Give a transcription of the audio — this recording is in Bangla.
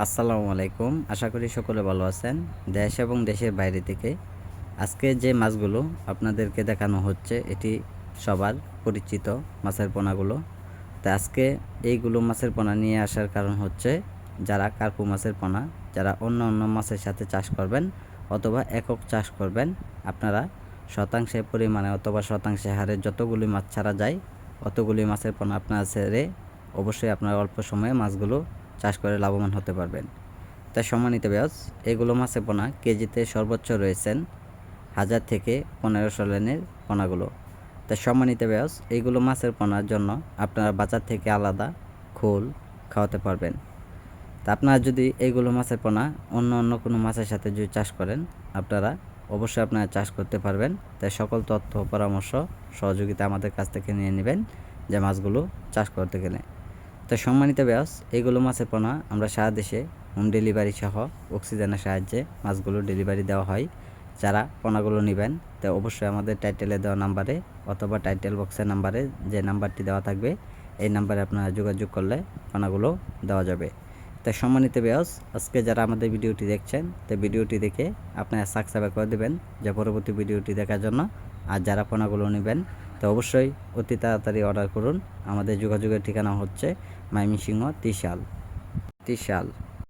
আসসালামু আলাইকুম। আশা করি সকলে ভালো আছেন। দেশ এবং দেশের বাইরে থেকে আজকে যে মাছগুলো আপনাদেরকে দেখানো হচ্ছে, এটি সবার পরিচিত মাছের পোনাগুলো। তো আজকে এইগুলো মাছের পোনা নিয়ে আসার কারণ হচ্ছে, যারা কার্পু মাছের পোনা, যারা অন্য অন্য মাছের সাথে চাষ করবেন অথবা একক চাষ করবেন, আপনারা শতাংশে পরিমাণে অথবা শতাংশে হারে যতগুলি মাছ ছাড়া যায়, অতগুলি মাছের পোনা আপনারা ছেড়ে অবশ্যই আপনার অল্প সময়ে মাছগুলো চাষ করে লাভবান হতে পারবেন। তাই সম্মানিত ব্যাস এগুলো মাছের পোনা কেজিতে সর্বোচ্চ রয়েছেন হাজার থেকে পনেরোশো লেনের পোনাগুলো। তাই সম্মানিত ব্যাস এইগুলো মাছের পোনার জন্য আপনারা বাজার থেকে আলাদা খোল খাওয়াতে পারবেন। তা আপনারা যদি এইগুলো মাছের পোনা অন্য অন্য কোনো মাছের সাথে যদি চাষ করেন, আপনারা অবশ্যই আপনারা চাষ করতে পারবেন। তাই সকল তথ্য, পরামর্শ, সহযোগিতা আমাদের কাছ থেকে নিয়ে নেবেন যে মাছগুলো চাষ করতে গেলে। তো সম্মানিত ব্যাস এইগুলো মাছের পোনা। আমরা সারা দেশে হোম ডেলিভারি সহ অক্সিজেনের সাহায্যে মাছগুলো ডেলিভারি দেওয়া হয়। যারা পোনাগুলো নেবেন, তো অবশ্যই আমাদের টাইটেলে দেওয়া নাম্বারে অথবা টাইটেল বক্সের নাম্বারে যে নাম্বারটি দেওয়া থাকবে, এই নাম্বারে আপনারা যোগাযোগ করলে পোনাগুলো দেওয়া যাবে। তাই সম্মানিত ব্যাস আজকে যারা আমাদের ভিডিওটি দেখছেন, তো ভিডিওটি দেখে আপনারা সাবস্ক্রাইব করে দেবেন। যে পরবর্তী ভিডিওটি দেখার জন্য, আর যারা পোনাগুলো নেবেন তো অবশ্যই অতি তাড়াতাড়ি অর্ডার করুন। আমাদের যোগাযোগের ঠিকানা হচ্ছে মাইমিসিংহ ত্রিশাল। ত্রিশাল।